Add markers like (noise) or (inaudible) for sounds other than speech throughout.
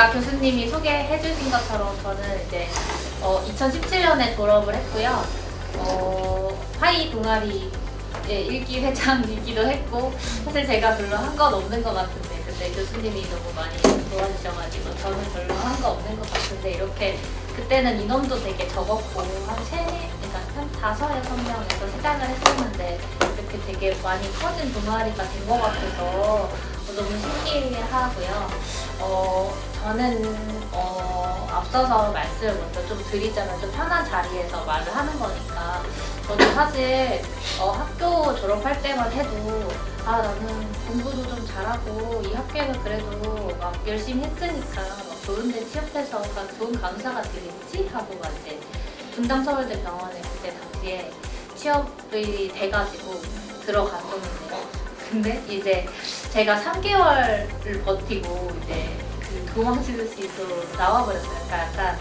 아까 교수님이 소개해 주신 것처럼 저는 이제 어, 2017년에 졸업을 했고요. 어, 화이 동아리 예, 일기 회장이기도 했고 사실 제가 별로 한 건 없는 것 같은데 그때 교수님이 너무 많이 도와주셔가지고 저는 별로 한 거 없는 것 같은데 이렇게 그때는 인원도 되게 적었고 한 세, 그러니까 한 다섯 명에서 시작을 했었는데 이렇게 되게 많이 커진 동아리가 된 것 같아서 너무 신기하고요. 어, 저는 어, 앞서서 말씀을 먼저 좀 드리자면 좀 편한 자리에서 말을 하는 거니까 저도 사실 어, 학교 졸업할 때만 해도 아 나는 공부도 좀 잘하고 이 학교에서 그래도 막 열심히 했으니까 막 좋은 데 취업해서 막 좋은 강사가 되겠지 하고 막 이제 분당 서울대 병원에 그때 당시에 취업이 돼가지고 들어갔었는데요. 근데 이제 제가 3개월을 버티고 이제 그 도망치듯이도 나와버렸어요. 그러니까 약간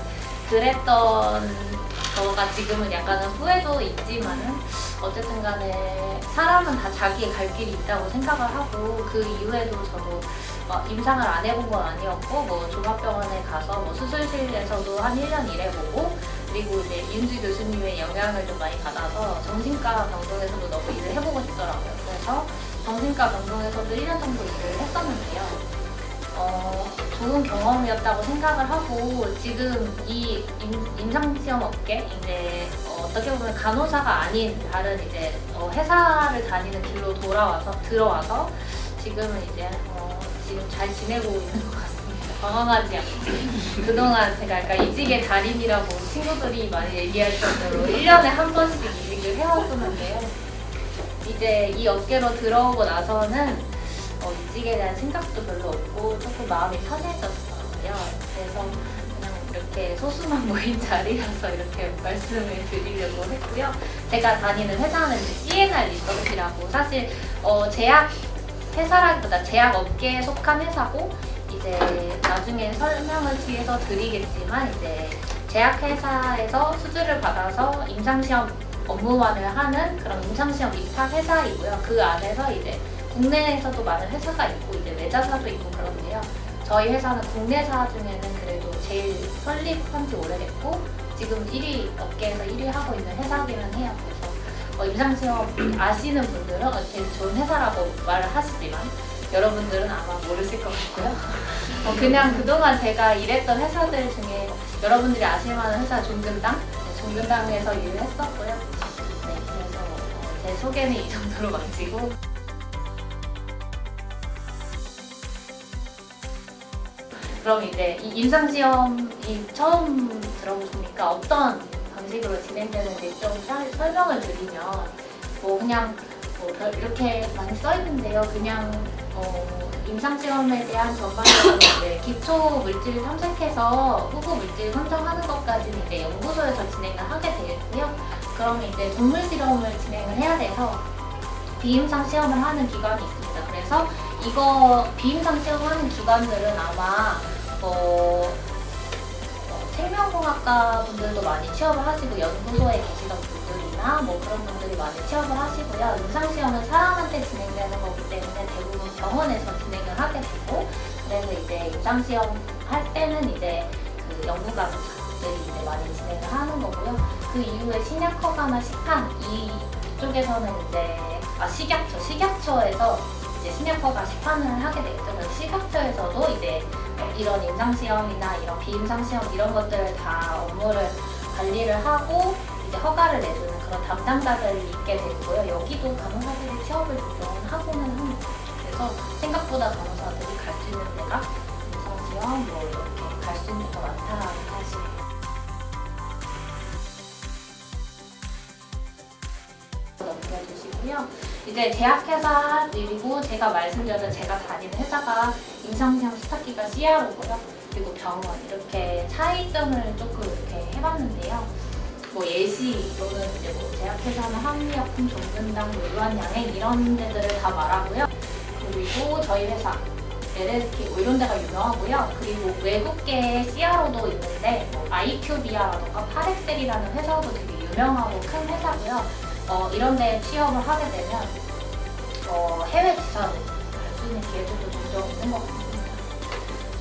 그랬던 저가 지금은 약간은 후회도 있지만은 어쨌든 간에 사람은 다 자기의 갈 길이 있다고 생각을 하고 그 이후에도 저도 어, 임상을 안 해본 건 아니었고 뭐 종합병원에 가서 뭐 수술실에서도 한 1년 일해보고 그리고 이제 윤주 교수님의 영향을 좀 많이 받아서 정신과 병동에서도 너무 일을 해보고 싶더라고요. 그래서 정신과 병동에서도 1년 정도 일을 했었는데요. 어, 좋은 경험이었다고 생각을 하고 지금 이 임- 임상시험 업계 이제 어, 떻게 보면 간호사가 아닌 다른 이제 어, 회사를 다니는 길로 돌아와서 들어와서 지금은 이제 어, 지금 잘 지내고 있는 것 같습니다. 방황하지 않고 그동안 제가 약간 이직의 달인이라고 친구들이 많이 얘기할 정도로 1년에 한 번씩 이직을 해왔었는데요. 이제 이 업계로 들어오고 나서는 어, 이직에 대한 생각도 별로 없고 조금 마음이 편해졌어요. 그래서 그냥 이렇게 소수만 (laughs) 모인 자리라서 이렇게 말씀을 드리려고 했고요. 제가 다니는 회사는 CNR 리서치라고 사실 어, 제약 회사라기보다 제약 업계에 속한 회사고 이제 나중에 설명을 뒤에서 드리겠지만 이제 제약 회사에서 수주를 받아서 임상시험 업무만을 하는 그런 임상시험 위탁 회사이고요. 그 안에서 이제 국내에서도 많은 회사가 있고 이제 외자사도 있고 그런데요. 저희 회사는 국내사 중에는 그래도 제일 설립한 지 오래됐고 지금 1위 업계에서 1위 하고 있는 회사기는 해요. 그래서 어, 임상시험 아시는 분들은 어, 되게 좋은 회사라고 말을 하시지만 여러분들은 아마 모르실 것 같고요. 어, (laughs) 그냥 그동안 제가 일했던 회사들 중에 여러분들이 아실 만한 회사 종근당? 네, 종근당에서 일을 했었고요. 네, 그래서 어, 제 소개는 이 정도로 마치고 그럼 이제 이 임상시험이 처음 들어보시니까 어떤 방식으로 진행되는지 좀 설- 설명을 드리면 뭐 그냥 뭐 별- 이렇게 많이 써 있는데요. 그냥 어, 임상시험에 대한 전반적으로 이제 기초 물질 탐색해서 후보 물질 선정하는 것까지는 이제 연구소에서 진행을 하게 되겠고요. 그럼 이제 동물 실험을 진행을 해야 돼서 비임상 시험을 하는 기관이 있습니다. 그래서 이거 비임상 시험하는 기관들은 아마 어, 어, 생명공학과 분들도 많이 취업을 하시고 연구소에 계시던 분들이나 뭐 그런 분들이 많이 취업을 하시고요. 임상 시험은 사람한테 진행되는 거기 때문에 대부분 병원에서 진행을 하게 되고 그래서 이제 임상 시험 할 때는 이제 그 연구가들이 이제 많이 진행을 하는 거고요. 그 이후에 신약 허가나 식판 이쪽에서는 이제 아 식약처 식약처에서 이제 신약 허가 시판을 하게 되겠죠. 식약처에서도 이제 이런 임상시험이나 이런 비임상시험 이런 것들을 다 업무를 관리를 하고 이제 허가를 내주는 그런 담당자들이 있게 되고요. 여기도 간호사들이 취업을 좀 하고는 합니다. 그래서 생각보다 간호사들이 갈 수 있는 데가 임상시험 뭐 이렇게 갈 수 있는 데가 많다라는 사실. 넘겨주시고요. 이제 제약회사 일이고 제가 말씀드렸던 제가 다니는 회사가 임상시험 스타키가 CRO고요. 그리고 병원 이렇게 차이점을 조금 이렇게 해봤는데요. 뭐 예시로는 이제 뭐 제약회사는 한미약품 종근당 뭐 유한양행 이런 데들을 다 말하고요. 그리고 저희 회사 LSK 뭐 이런 데가 유명하고요. 그리고 외국계 CRO도 있는데 뭐 아이큐비아라던가 파렉셀이라는 회사도 되게 유명하고 큰 회사고요. 어, 이런 데 취업을 하게 되면 어, 해외 지사로 갈 수 있는 기회들도 종종 있는 것 같습니다.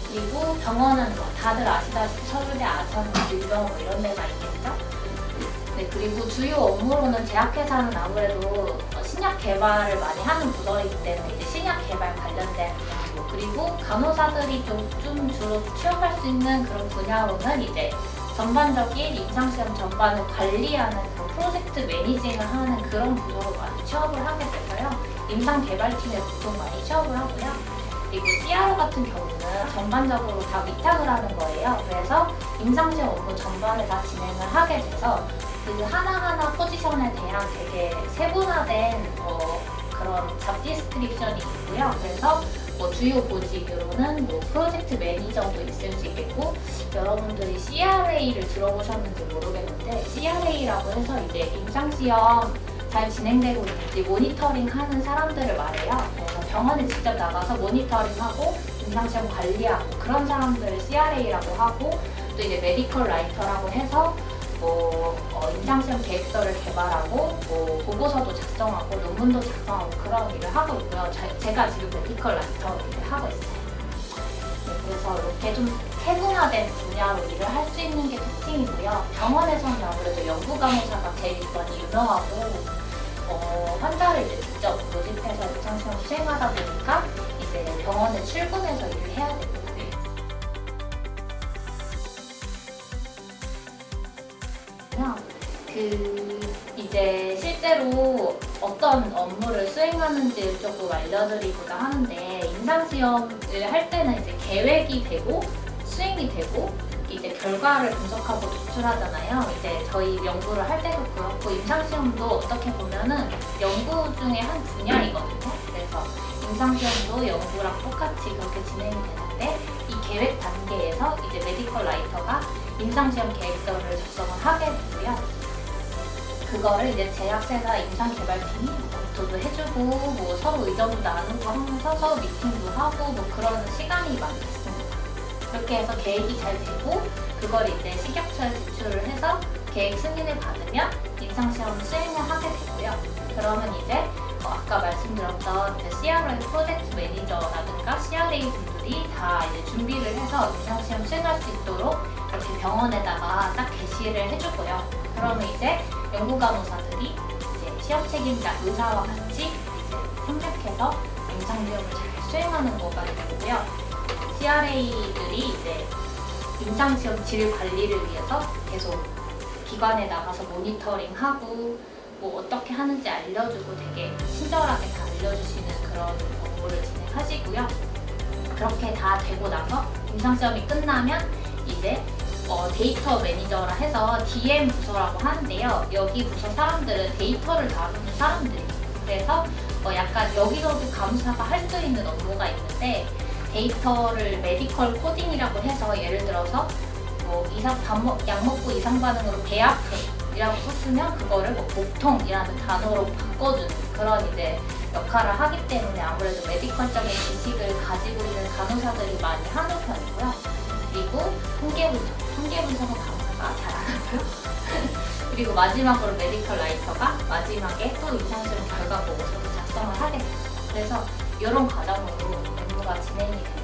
그리고 병원은 뭐 다들 아시다시피 서울대 아산 질병 뭐 이런 데가 있겠죠. 네, 그리고 주요 업무로는 제약회사는 아무래도 어, 신약 개발을 많이 하는 부서이기 때문에 이제 신약 개발 관련된 그리고 간호사들이 좀, 좀 주로 취업할 수 있는 그런 분야로는 이제 전반적인 임상시험 전반을 관리하는 그런 프로젝트 매니징을 하는 그런 부서로 많이 취업을 하게 돼서요. 임상 개발팀에 보통 많이 취업을 하고요. 그리고 CRO 같은 경우는 전반적으로 다 위탁을 하는 거예요. 그래서 임상시험 업무 전반을 다 진행을 하게 돼서 그 하나하나 포지션에 대한 되게 세분화된 어, 그런 잡 디스크립션이 있고요. 그래서 뭐 주요 보직으로는 뭐 프로젝트 매니저도 있을 수 있겠고 여러분들이 CRA를 들어보셨는지 모르겠는데 CRA라고 해서 이제 임상 시험 잘 진행되고 있는지 모니터링하는 사람들을 말해요. 그래서 병원에 직접 나가서 모니터링하고 임상시험 관리하고 그런 사람들을 CRA라고 하고 또 이제 메디컬 라이터라고 해서 뭐 어, 임상시험 계획서를 개발하고 뭐 보고서도 작성하고 논문도 작성하고 그런 일을 하고 있고요. 제, 제가 지금 메디컬 라이터 일을 하고 있어요. 네, 그래서 이렇게 좀 세분화된 분야로 일을 할 수 있는 게 특징이고요. 병원에서는 아무래도 연구 간호사가 제일 많이 유명하고 어, 환자를 이제 직접 모집해서 임상시험 수행하다 보니까 이제 병원에 출근해서 일을 해야 되고 그 이제 실제로 어떤 업무를 수행하는지를 조금 알려드리고자 하는데 임상 시험을 할 때는 이제 계획이 되고 수행이 되고 이제 결과를 분석하고 도출하잖아요. 이제 저희 연구를 할 때도 그렇고 임상 시험도 어떻게 보면은 연구 중에 한 분야이거든요. 그래서 임상 시험도 연구랑 똑같이 그렇게 진행이 되는데 이 계획 단계에서 이제 메디컬 라이터가 임상시험 계획서를 작성을 하게 되고요. 그거를 이제 제약회사 임상개발팀이 검토도 해주고 뭐 서로 의견도 나누고 하면서 서로 미팅도 하고 뭐 그런 시간이 많이 있습니다. 그렇게 해서 계획이 잘 되고 그걸 이제 식약처에 제출을 해서 계획 승인을 받으면 임상시험 수행을 하게 되고요. 그러면 이제 어, 아까 말씀드렸던 그 CRO의 프로젝트 매니저라든가 CRA 분들이 다 이제 준비를 해서 임상시험 수행할 수 있도록 이렇게 병원에다가 딱 게시를 해주고요. 그러면 이제 연구간호사들이 이제 시험 책임자 의사와 같이 협력해서 임상시험을 잘 수행하는 거가 되고요. CRA들이 이제 임상 시험 질 관리를 위해서 계속 기관에 나가서 모니터링하고 뭐 어떻게 하는지 알려주고 되게 친절하게 다 알려주시는 그런 업무를 진행하시고요. 그렇게 다 되고 나서 임상시험이 끝나면 이제 어, 데이터 매니저라 해서 DM 부서라고 하는데요. 여기 부서 사람들은 데이터를 다루는 사람들이에요. 그래서 어, 약간 여기서도 감사가 할 수 있는 업무가 있는데 데이터를 메디컬 코딩이라고 해서 예를 들어서 뭐 이상 밥 먹, 약 먹고 이상 반응으로 배 아픔이라고 썼으면 그거를 뭐 복통이라는 단어로 바꿔주는 그런 이제 역할을 하기 때문에 아무래도 메디컬적인 지식을 가지고 있는 간호사들이 많이 하는 편이고요. 그리고 통계 분석, 통계 분석은 간호사가 잘안 하고요. (laughs) 그리고 마지막으로 메디컬 라이터가 마지막에 또 임상시험 결과 보고서를 작성을 하게 돼요. 그래서 이런 과정으로 업무가 진행이 돼요.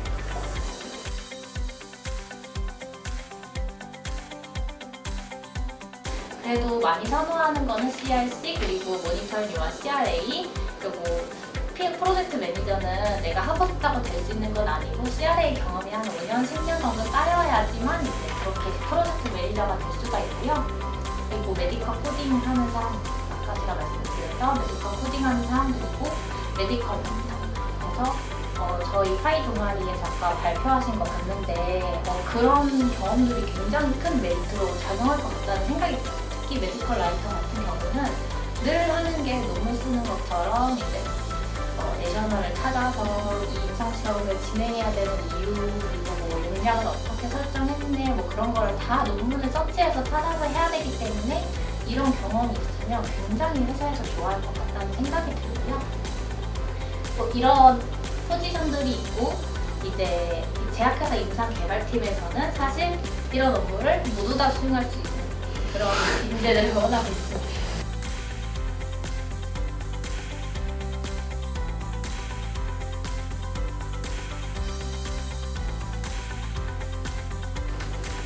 그래도 많이 선호하는 거는 CRC 그리고 모니터링과 CRA 그리고 피 프로젝트 매니저는 내가 하고 싶다고 될 수 있는 건 아니고 CRA 경험이 한 5년, 10년 정도 쌓여야지만 이제 그렇게 프로젝트 매니저가 될 수가 있고요. 그리고 메디컬 코딩 하는 사람, 아까 제가 말씀드렸던 메디컬 코딩 하는 사람들이고 메디컬 멘터. 그래서 어, 저희 파이 동아리에서 아까 발표하신 거 봤는데 어, 그런 경험들이 굉장히 큰 메리트로 작용할 것 같다는 생각이 들어요. 특히 메디컬 라이터 같은 경우는 늘 하는 게 논문 쓰는 것처럼 이제 어, 내셔널을 찾아서 이 임상 시험을 진행해야 되는 이유 뭐 용량을 어떻게 설정했네 뭐 그런 거를 다 논문을 서치해서 찾아서 해야 되기 때문에 이런 경험이 있으면 굉장히 회사에서 좋아할 것 같다는 생각이 들고요. 뭐 이런 포지션들이 있고 이제 이 제약회사 임상 개발팀에서는 사실 이런 업무를 모두 다 수행할 수 있는 그런 (laughs) 인재들을 (laughs) 원하고 있습니다.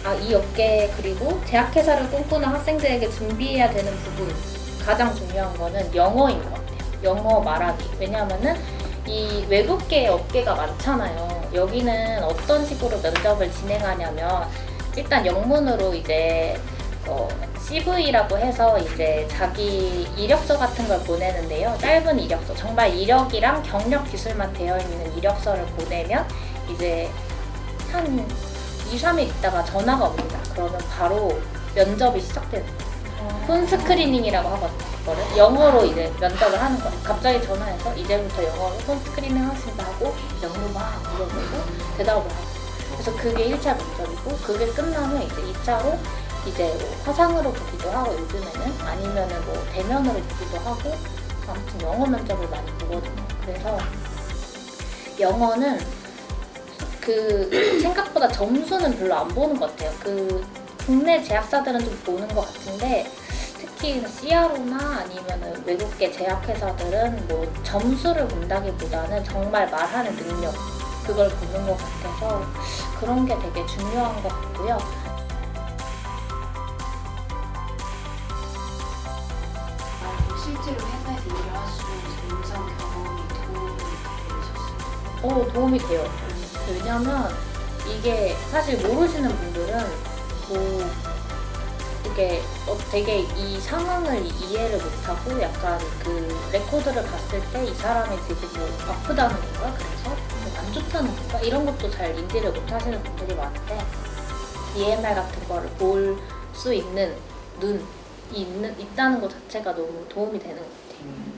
아, 이 업계 그리고 제약회사를 꿈꾸는 학생들에게 준비해야 되는 부분 가장 중요한 거는 영어인 것 같아요. 영어 말하기. 왜냐하면은 이 외국계 업계가 많잖아요. 여기는 어떤 식으로 면접을 진행하냐면 일단 영문으로 이제 어, CV라고 해서 이제 자기 이력서 같은 걸 보내는데요. 짧은 이력서, 정말 이력이랑 경력 기술만 되어 있는 이력서를 보내면 이제 한 2, 3일 있다가 전화가 옵니다. 그러면 바로 면접이 시작되는 거예요. 폰 스크리닝이라고 하거든요. 영어로 이제 면접을 하는 거예요. 갑자기 전화해서 이제부터 영어로 폰 스크리닝 하신다 하고 영어로 막 물어보고 대답을 하고 그래서 그게 1차 면접이고 그게 끝나면 이제 2차로 이제 뭐 화상으로 보기도 하고 요즘에는 아니면은 뭐 대면으로 보기도 하고 아무튼 영어 면접을 많이 보거든요. 그래서 영어는 그 생각보다 점수는 별로 안 보는 것 같아요. 그 국내 제약사들은 좀 보는 것 같은데 특히 CRO나 아니면은 외국계 제약회사들은 뭐 점수를 본다기보다는 정말 말하는 능력 그걸 보는 것 같아서 그런 게 되게 중요한 것 같고요. 아, 실제로 회사에서 일을 하시는 전장 경험이 도움이 되셨어요? 어, 도움이 돼요. 왜냐면 이게 사실 모르시는 분들은 뭐 이게 어, 되게 이 상황을 이해를 못하고 약간 그 레코드를 봤을 때 이 사람이 지금 뭐 아프다는 건가? 그래서 뭐 안 좋다는 건가? 이런 것도 잘 인지를 못 하시는 분들이 많은데 DMR 같은 거를 볼 수 있는 눈이 있는, 있다는 것 자체가 너무 도움이 되는 것 같아요. 그